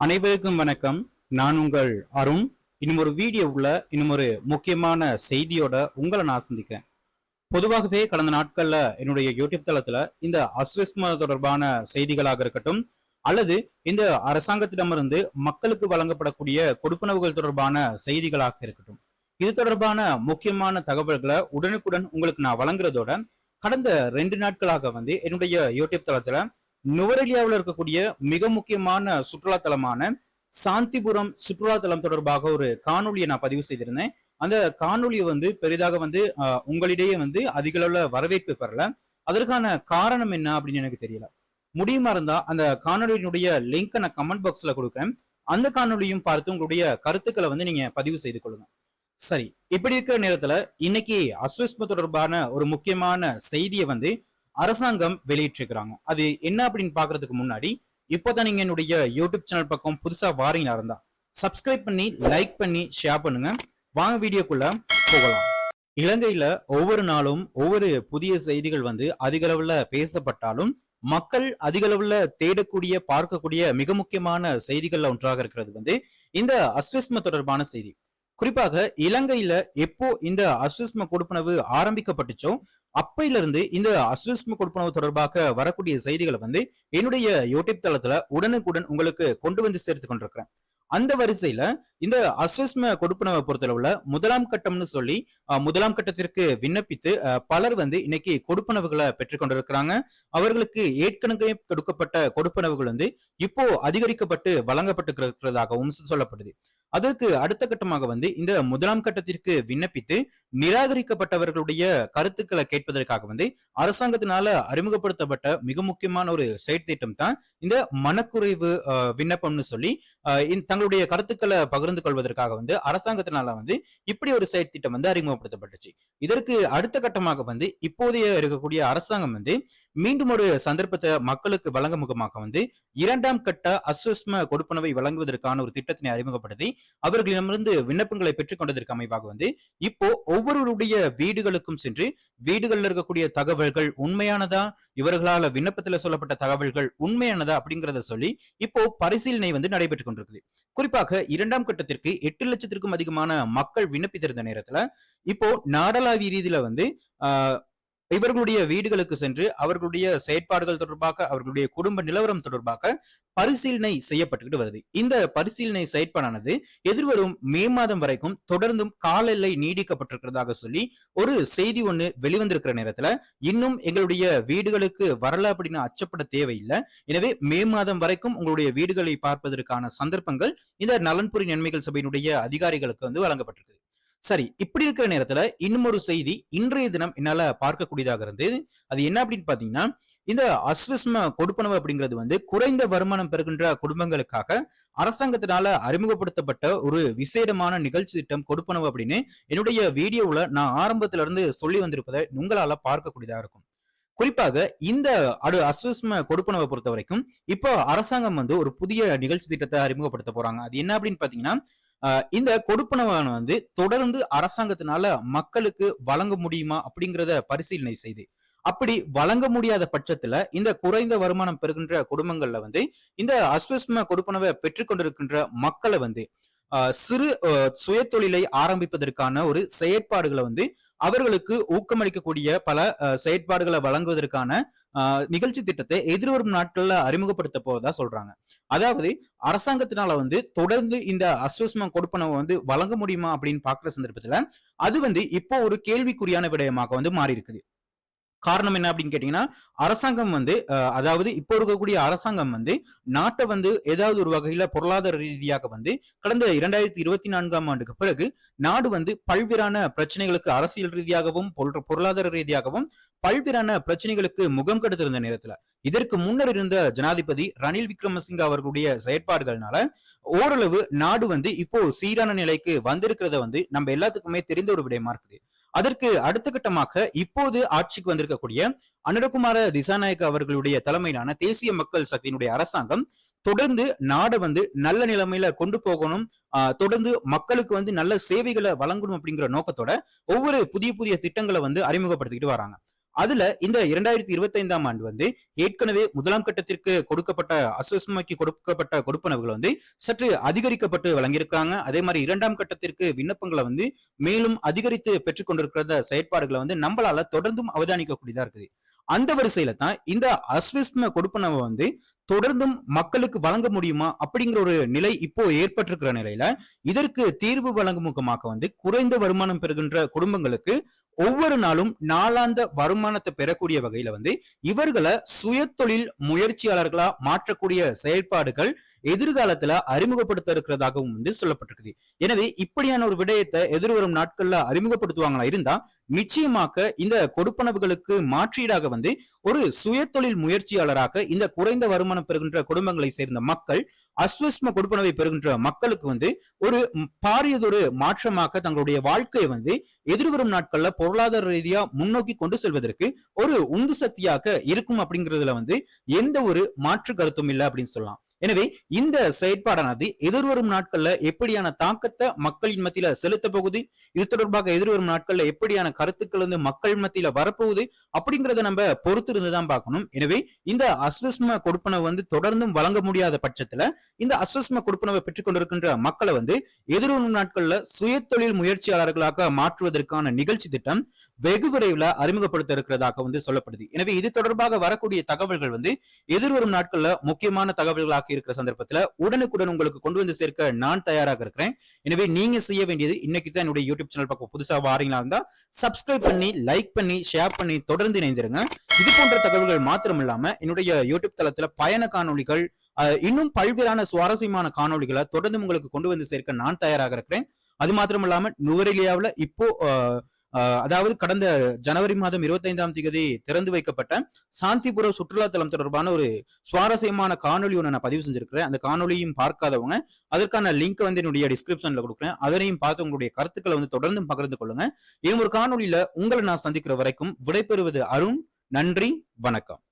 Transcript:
அனைவருக்கும் வணக்கம். நான் உங்கள் அருண். இன்னும் ஒரு உள்ள இன்னும் ஒரு முக்கியமான செய்தியோட உங்களை நான் சந்திக்கிறேன். பொதுவாகவே கடந்த நாட்கள்ல என்னுடைய யூடியூப் தளத்துல இந்த அஸ்விஸ்ம தொடர்பான செய்திகளாக இருக்கட்டும் அல்லது இந்த அரசாங்கத்திடமிருந்து மக்களுக்கு வழங்கப்படக்கூடிய கொடுப்பனவுகள் தொடர்பான செய்திகளாக இருக்கட்டும். இது தொடர்பான முக்கியமான தகவல்களை உடனுக்குடன் உங்களுக்கு நான் வழங்குறதோட கடந்த ரெண்டு நாட்களாக வந்து என்னுடைய யூடியூப் தளத்துல நுவரெலியாவில் இருக்கக்கூடிய மிக முக்கியமான சுற்றுலா தலமான சாந்திபுரம் சுற்றுலா தலம் தொடர்பாக ஒரு காணொலியை நான் பதிவு செய்திருந்தேன். அந்த காணொலியை வந்து பெரிதாக வந்து உங்களிடையே வந்து அதிக வரவேற்பு பெறல. அதற்கான காரணம் என்ன அப்படின்னு எனக்கு தெரியல. முடியுமா இருந்தா அந்த காணொலியினுடைய லிங்க் நான் கமெண்ட் பாக்ஸ்ல கொடுக்குறேன். அந்த காணொலியும் பார்த்து உங்களுடைய கருத்துக்களை வந்து நீங்க பதிவு செய்து கொள்ளுங்க. சரி இப்படி இருக்கிற நேரத்துல இன்னைக்கு அஸ்வஸ்ம தொடர்பான ஒரு முக்கியமான செய்தியை வந்து அரசாங்கம் வெளியிட்டிருக்கிறாங்க. அது என்ன அப்படின்னு பாக்குறதுக்கு முன்னாடி இப்போதான் நீங்க என்னுடைய யூடியூப் சேனல் பக்கம் புதுசா வாரீங்களா இருந்தா சப்ஸ்கிரைப் பண்ணி லைக் பண்ணி ஷேர் பண்ணுங்க. வாங்க வீடியோக்குள்ள போகலாம். இலங்கையில ஒவ்வொரு நாளும் ஒவ்வொரு புதிய செய்திகள் வந்து அதிக அளவுல பேசப்பட்டாலும் மக்கள் அதிக அளவுல தேடக்கூடிய பார்க்கக்கூடிய மிக முக்கியமான செய்திகள்ல ஒன்றாக இருக்கிறது வந்து இந்த அஸ்விஸ்ம தொடர்பான செய்தி. குறிப்பாக இலங்கையில எப்போ இந்த அசுஸ்ம கொடுப்பனவு ஆரம்பிக்கப்பட்டுச்சோ அப்பையில இருந்து இந்த அசுஸ்ம கொடுப்பனவு தொடர்பாக வரக்கூடிய செய்திகளை வந்து என்னுடைய யூடியூப் தளத்துல உடனுக்குடன் உங்களுக்கு கொண்டு வந்து சேர்த்து கொண்டிருக்கிறேன். அந்த வரிசையில இந்த அஸ்வஸ்ம கொடுப்பனவை பொறுத்தளவுல முதலாம் கட்டம்னு சொல்லி அஹ், முதலாம் கட்டத்திற்கு விண்ணப்பித்து பலர் வந்து இன்னைக்கு கொடுப்பனவுகளை பெற்றுக்கொண்டிருக்கிறாங்க அவர்களுக்கு ஏற்கனவே கொடுக்கப்பட்ட கொடுப்பனவுகள் வந்து இப்போ அதிகரிக்கப்பட்டு வழங்கப்பட்டு இருக்கிறதாகவும் சொல்லப்படுது. அதற்கு அடுத்த கட்டமாக வந்து இந்த முதலாம் கட்டத்திற்கு விண்ணப்பித்து நிராகரிக்கப்பட்டவர்களுடைய கருத்துக்களை கேட்பதற்காக வந்து அரசாங்கத்தினால அறிமுகப்படுத்தப்பட்ட மிக முக்கியமான ஒரு செயற்திட்டம் தான் இந்த மனக்குறைவு விண்ணப்பம்னு சொல்லி தங்களுடைய கருத்துக்களை பகிர்ந்து கொள்வதற்காக வந்து அரசாங்கத்தினால வந்து இப்படி ஒரு செயற்திட்டம் வந்து அறிமுகப்படுத்தப்பட்டுச்சு. இதற்கு அடுத்த கட்டமாக வந்து இப்போதைய இருக்கக்கூடிய அரசாங்கம் வந்து மீண்டும் ஒரு சந்தர்ப்பத்தை மக்களுக்கு வழங்க முகமாக வந்து இரண்டாம் கட்ட அஸ்வஸ்ம கொடுப்பனவை வழங்குவதற்கான ஒரு திட்டத்தினை அறிமுகப்படுத்தி அவர்களிடமிருந்து விண்ணப்பங்களை பெற்றுக் கொண்டதற்கு அமைவாக வந்து இப்போ ஒவ்வொருவருடைய வீடுகளுக்கும் சென்று வீடுகளில் இருக்கக்கூடிய தகவல்கள் உண்மையானதா? இவர்களால விண்ணப்பத்துல சொல்லப்பட்ட தகவல்கள் உண்மையானதா? அப்படிங்கிறத சொல்லி இப்போ பரிசீலனை வந்து நடைபெற்றுக் கொண்டிருக்குது. குறிப்பாக இரண்டாம் கட்டத்திற்கு எட்டு லட்சத்திற்கும் அதிகமான மக்கள் விண்ணப்பித்திருந்த நேரத்துல இப்போ நாடளாவிய ரீதியில வந்து ஆஹ், இவர்களுடைய வீடுகளுக்கு சென்று அவர்களுடைய செயற்பாடுகள் தொடர்பாக அவர்களுடைய குடும்ப நிலவரம் தொடர்பாக பரிசீலனை செய்யப்பட்டுக்கிட்டு வருது. இந்த பரிசீலனை செயற்பாடானது எதிர்வரும் மே மாதம் வரைக்கும் தொடர்ந்தும் கால எல்லை நீடிக்கப்பட்டிருக்கிறதாக சொல்லி ஒரு செய்தி ஒண்ணு வெளிவந்திருக்கிற நேரத்துல இன்னும் எங்களுடைய வீடுகளுக்கு வரல அப்படின்னு அச்சப்பட தேவையில்லை. எனவே மே மாதம் வரைக்கும் உங்களுடைய வீடுகளை பார்ப்பதற்கான சந்தர்ப்பங்கள் இந்த நலன்புரி நன்மைகள் சபையினுடைய அதிகாரிகளுக்கு வந்து வழங்கப்பட்டிருக்கு சரி இப்படி இருக்கிற நேரத்துல இன்னும் ஒரு செய்தி இன்றைய தினம் என்னால பார்க்கக்கூடியதாக இருந்தது. அது என்ன அப்படின்னு பாத்தீங்கன்னா இந்த அஸ்விஸ்ம கொடுப்பனவு அப்படிங்கிறது வந்து குறைந்த வருமானம் பெறுகின்ற குடும்பங்களுக்காக அரசாங்கத்தினால அறிமுகப்படுத்தப்பட்ட ஒரு விசேடமான நிகழ்ச்சி திட்டம் கொடுப்பனவு அப்படின்னு என்னுடைய வீடியோவுல நான் ஆரம்பத்துல இருந்து சொல்லி வந்திருப்பதை உங்களால பார்க்கக்கூடியதா இருக்கும். குறிப்பாக இந்த அடு அஸ்விஸ்ம கொடுப்பனவை பொறுத்த வரைக்கும் இப்போ அரசாங்கம் வந்து ஒரு புதிய நிகழ்ச்சி திட்டத்தை அறிமுகப்படுத்த போறாங்க. அது என்ன அப்படின்னு பாத்தீங்கன்னா இந்த கொடுப்பனவான வந்து தொடர்ந்து அரசாங்கத்தினால மக்களுக்கு வழங்க முடியுமா அப்படிங்கிறத பரிசீலனை செய்து அப்படி வழங்க முடியாத பட்சத்துல இந்த குறைந்த வருமானம் பெறுகின்ற குடும்பங்கள்ல வந்து இந்த அஸ்வஸ்ம கொடுப்பனவை பெற்றுக்கொண்டிருக்கின்ற மக்களை வந்து சிறு ஆஹ் சுயதொழிலை ஆரம்பிப்பதற்கான ஒரு செயற்பாடுகளை வந்து அவர்களுக்கு ஊக்கமளிக்கக்கூடிய பல செயற்பாடுகளை வழங்குவதற்கான நிகழ்ச்சி திட்டத்தை எதிர்வரும் நாட்கள்ல அறிமுகப்படுத்த போவதா சொல்றாங்க. அதாவது அரசாங்கத்தினால வந்து தொடர்ந்து இந்த அஸ்வஸ்ம கொடுப்பனவை வந்து வழங்க முடியுமா அப்படின்னு பாக்குற சந்தர்ப்பத்துல அது வந்து இப்போ ஒரு கேள்விக்குறியான விடயமாக வந்து மாறி இருக்குது காரணம் என்ன அப்படின்னு கேட்டீங்கன்னா அரசாங்கம் வந்து அஹ், அதாவது இப்போ இருக்கக்கூடிய அரசாங்கம் வந்து நாட்டை வந்து ஏதாவது ஒரு வகையில பொருளாதார ரீதியாக வந்து கடந்த இரண்டாயிரத்தி இருபத்தி நான்காம் ஆண்டுக்கு பிறகு நாடு வந்து பல்வேறான பிரச்சனைகளுக்கு அரசியல் ரீதியாகவும் பொருளாதார ரீதியாகவும் பல்வேறான பிரச்சனைகளுக்கு முகம் கெடுத்திருந்த நேரத்துல இதற்கு முன்னர் இருந்த ஜனாதிபதி ரணில் விக்ரமசிங்க அவர்களுடைய செயற்பாடுகள்னால ஓரளவு நாடு வந்து இப்போ சீரான நிலைக்கு வந்திருக்கிறத வந்து நம்ம எல்லாத்துக்குமே தெரிந்த ஒரு விடயமா இருக்குது. அதற்கு அடுத்த கட்டமாக இப்போது ஆட்சிக்கு வந்திருக்கக்கூடிய அனுரகுமார திசாநாயக்க அவர்களுடைய தலைமையிலான தேசிய மக்கள் சக்தியினுடைய அரசாங்கம் தொடர்ந்து நாடை வந்து நல்ல நிலைமையில கொண்டு போகணும் ஆஹ் தொடர்ந்து மக்களுக்கு வந்து நல்ல சேவைகளை வழங்கணும் அப்படிங்கிற நோக்கத்தோட ஒவ்வொரு புதிய புதிய திட்டங்களை வந்து அறிமுகப்படுத்திக்கிட்டு வராங்க. அதுல இந்த இரண்டாயிரத்தி இருபத்தி ஐந்தாம் ஆண்டு வந்து ஏற்கனவே முதலாம் கட்டத்திற்கு கொடுக்கப்பட்ட அஸ்வஸ்மைக்கு கொடுக்கப்பட்ட கொடுப்பனவுகள் வந்து சற்று அதிகரிக்கப்பட்டு வழங்கியிருக்காங்க. அதே மாதிரி இரண்டாம் கட்டத்திற்கு விண்ணப்பங்களை வந்து மேலும் அதிகரித்து பெற்றுக்கொண்டிருக்கிற செயற்பாடுகளை வந்து நம்மளால தொடர்ந்தும் அவதானிக்கக்கூடியதா இருக்குது. அந்த வரிசையில தான் இந்த அஸ்விஸ்ம கொடுப்பனவை வந்து தொடர்ந்தும் மக்களுக்கு வழங்க முடியுமா அப்படிங்கிற ஒரு நிலை இப்போ ஏற்பட்டிருக்கிற நிலையில இதற்கு தீர்வு வழங்கும் முகமாக வந்து குறைந்த வருமானம் பெறுகின்ற குடும்பங்களுக்கு ஒவ்வொரு நாளும் நாளாந்த வருமானத்தை பெறக்கூடிய வகையில வந்து இவர்களை சுயத்தொழில் முயற்சியாளர்களா மாற்றக்கூடிய செயல்பாடுகள் எதிர்காலத்துல அறிமுகப்படுத்த இருக்கிறதாகவும் வந்து சொல்லப்பட்டிருக்குது. எனவே இப்படியான ஒரு விடயத்தை எதிர்வரும் நாட்கள்ல அறிமுகப்படுத்துவாங்களா இருந்தா நிச்சயமாக இந்த கொடுப்பனவுகளுக்கு மாற்றீடாக வந்து ஒரு சுயத்தொழில் முயற்சியாளராக இந்த குறைந்த வருமானம் பெறுகின்ற குடும்பங்களை சேர்ந்த மக்கள் அஸ்வஸ்ம கொடுப்பனவை பெறுகின்ற மக்களுக்கு வந்து ஒரு பாரியதொரு மாற்றமாக தங்களுடைய வாழ்க்கையை வந்து எதிர்வரும் நாட்கள்ல பொருளாதார ரீதியா முன்னோக்கி கொண்டு செல்வதற்கு ஒரு உந்து சக்தியாக இருக்கும் அப்படிங்கிறதுல வந்து எந்த ஒரு மாற்று கருத்தும் இல்லை அப்படின்னு சொல்லலாம். எனவே இந்த செயற்பாடானது எதிர்வரும் நாட்கள்ல எப்படியான தாக்கத்தை மக்களின் மத்தியில செலுத்த போகுது? இது தொடர்பாக எதிர்வரும் நாட்கள்ல எப்படியான கருத்துக்கள் வந்து மக்கள் மத்தியில வரப்போகுது? அப்படிங்கறத நம்ம பொறுத்து இருந்துதான் பார்க்கணும். எனவே இந்த அஸ்வஸ்ம கொடுப்பனவை வந்து தொடர்ந்தும் வழங்க முடியாத பட்சத்துல இந்த அஸ்வஸ்ம கொடுப்பனவை பெற்றுக்கொண்டிருக்கின்ற மக்களை வந்து எதிர்வரும் நாட்கள்ல சுயத்தொழில் முயற்சியாளர்களாக மாற்றுவதற்கான நிகழ்ச்சி திட்டம் வெகு விரைவில் அறிமுகப்படுத்த இருக்கிறதாக வந்து சொல்லப்படுது. எனவே இது தொடர்பாக வரக்கூடிய தகவல்கள் வந்து எதிர்வரும் நாட்கள்ல முக்கியமான தகவல்களாக ஆக்கி இருக்கிற சந்தர்ப்பத்துல உடனுக்குடன் உங்களுக்கு கொண்டு வந்து சேர்க்க நான் தயாராக இருக்கிறேன். எனவே நீங்க செய்ய வேண்டியது இன்னைக்கு தான் என்னுடைய யூடியூப் சேனல் பக்கம் புதுசா வாரீங்களா இருந்தா சப்ஸ்கிரைப் பண்ணி லைக் பண்ணி ஷேர் பண்ணி தொடர்ந்து இணைந்திருங்க. இது போன்ற தகவல்கள் மாத்திரம் இல்லாம என்னுடைய யூடியூப் தளத்துல பயண காணொலிகள் இன்னும் பல்வேறான சுவாரஸ்யமான காணொலிகளை தொடர்ந்து உங்களுக்கு கொண்டு வந்து சேர்க்க நான் தயாராக இருக்கிறேன். அது மாத்திரம் இல்லாம நுவரெலியாவில் இப்போ அதாவது கடந்த ஜனவரி மாதம் இருபத்தைந்தாம் தேதி திறந்து வைக்கப்பட்ட சாந்திபுரம் சுற்றுலா தலம் தொடர்பான ஒரு சுவாரஸ்யமான காணொலி ஒன்று நான் பதிவு செஞ்சிருக்கிறேன். அந்த காணொலியும் பார்க்காதவங்க அதற்கான லிங்க் வந்து என்னுடைய டிஸ்கிரிப்ஷன்ல கொடுக்குறேன். அதனையும் பார்த்து உங்களுடைய கருத்துக்களை வந்து தொடர்ந்து பகிர்ந்து கொள்ளுங்க. இன்னும் ஒரு காணொலியில உங்களை நான் சந்திக்கிற வரைக்கும் விடைபெறுவது அருண். நன்றி வணக்கம்.